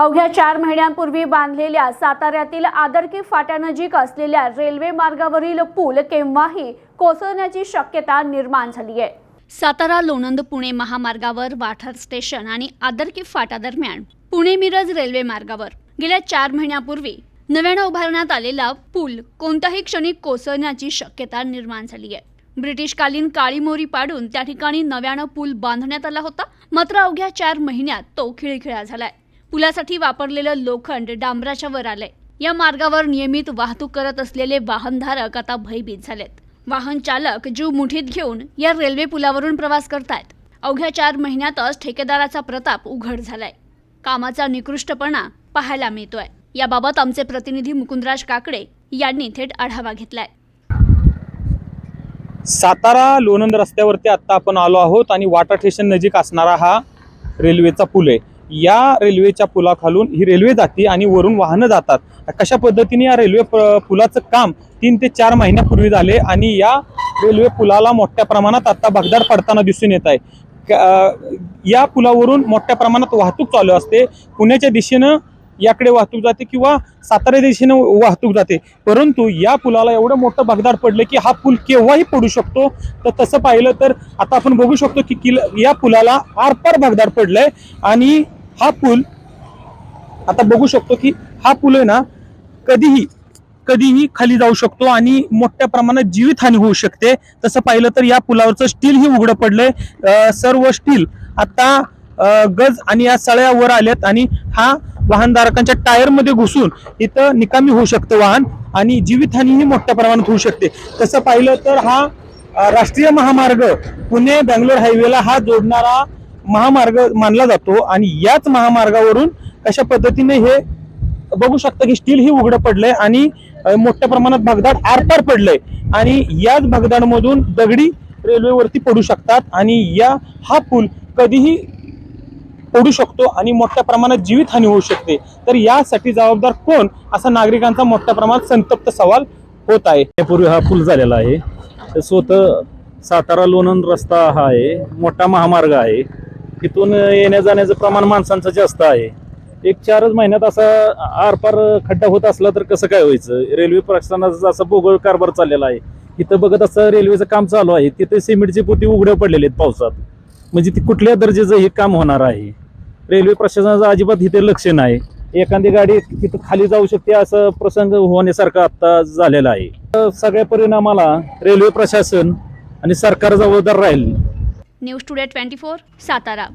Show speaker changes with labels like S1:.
S1: अवघ्या चार महिन्यांपूर्वी बांधलेल्या साताऱ्यातील आदरकी फाट्यानजीक असलेल्या रेल्वे मार्गावरील पूल केव्हाही कोसळण्याची शक्यता निर्माण झाली आहे. सातारा लोणंद पुणे महामार्गावर वाठार स्टेशन आणि आदरकी फाटा दरम्यान पुणे मिरज रेल्वे मार्गावर गेल्या चार महिन्यापूर्वी नव्यानं उभारण्यात आलेला पूल कोणत्याही क्षणी कोसळण्याची शक्यता निर्माण झाली आहे. ब्रिटिशकालीन काळी मोरी पाडून त्या ठिकाणी नव्यानं पूल बांधण्यात आला होता. मात्र अवघ्या चार महिन्यात तो खिळखिळा झालाय. पुलासाठी वापरलेलं लोखंड डांबराच्या वर आलंय. या मार्गावर नियमित वाहतूक करत असलेले वाहनधारक आता भयभीत झालेत. वाहन चालक जीव मुठीत घेऊन या रेल्वे पुलावरून प्रवास करतायत. अवघ्या चार महिन्यातच ठेकेदाराचा प्रताप उघड झालाय. कामाचा निकृष्टपणा पाहायला मिळतोय. याबाबत आमचे प्रतिनिधी मुकुंदराज काकडे यांनी थेट आढावा घेतलाय.
S2: सातारा लोणंद रस्त्यावरती आत्ता आपण आलो आहोत आणि वाटा स्टेशन नजीक असणारा हा रेल्वेचा पूल आहे. या रेल्वेच्या पुलाखालून ही रेल्वे जाते आणि वरून वाहनं जातात. कशा पद्धतीने या रेल्वे प- पुलाचं काम तीन ते चार महिन्यापूर्वी झाले आणि या रेल्वे पुलाला मोठ्या प्रमाणात आता भगदाड पडताना दिसून येत आहे. या पुलावरून मोठ्या प्रमाणात वाहतूक चालू असते. पुण्याच्या दिशेनं याकडे वाहतूक जाते किंवा सातारा दिशेनं वाहतूक जाते. परंतु या पुलाला एवढं मोठं भगदाड पडलं की हा पूल केव्हाही पडू शकतो? तर तसं पाहिलं तर आता आपण बघू शकतो की किल या पुलाला आरपार भगदाड पडलंय आणि हा पूल आता बघू शकतो की हा पूल आहे ना कधीही कधीही खाली जाऊ शकतो आणि मोठ्या प्रमाणात जीवितहानी होऊ शकते. तसं पाहिलं तर या पुलावरचं स्टील ही उघडं पडलंय. सर्व स्टील आता गज आणि या सळ्या वर आल्यात आणि हा वाहनधारकांच्या टायरमध्ये घुसून इथं निकामी होऊ शकतं वाहन आणि जीवितहानीही मोठ्या प्रमाणात होऊ शकते. तसं पाहिलं तर हा राष्ट्रीय महामार्ग पुणे बेंगलोर हायवेला हा जोडणारा महामार्ग मानला जातो आणि याच महामार्गावरून कशा पद्धतीने हे बघू शकता की स्टील ही उघडं पडलंय आणि मोठ्या प्रमाणात भगदाड आरपार पडलंय. आणि याच भगदाडमधून दगडी रेल्वेवरती पडू शकतात आणि या हा पूल कधीही पडू शकतो आणि मोठ्या प्रमाणात जीवितहानी होऊ शकते. तर यासाठी जबाबदार कोण? असा नागरिकांचा मोठ्या प्रमाणात संतप्त सवाल होत आहे.
S3: यापूर्वी हा पूल झालेला आहे. स्वतः सातारा लोणंद रस्ता हा आहे. मोठा महामार्ग आहे. तिथून येण्या जाण्याचं प्रमाण माणसांचं जास्त आहे. एक चारच महिन्यात असा आरपार खड्डा होत असला तर कसं काय व्हायचं? रेल्वे प्रशासनाचा असा भोगळ कारभार चाललेला आहे. इथं बघत असं रेल्वेचं काम चालू आहे. तिथे सिमेंटची पोती उघड्या पडलेले आहेत पावसात. म्हणजे ती कुठल्या दर्जेचं हे काम होणार आहे. रेल्वे प्रशासनाचं अजिबात इथे लक्ष नाही. एखादी गाडी तिथं खाली जाऊ शकते असं प्रसंग होण्यासारखं आत्ता झालेला आहे. तर सगळ्या परिणामाला रेल्वे प्रशासन आणि सरकार जबाबदार राहील.
S1: news today twenty four Satara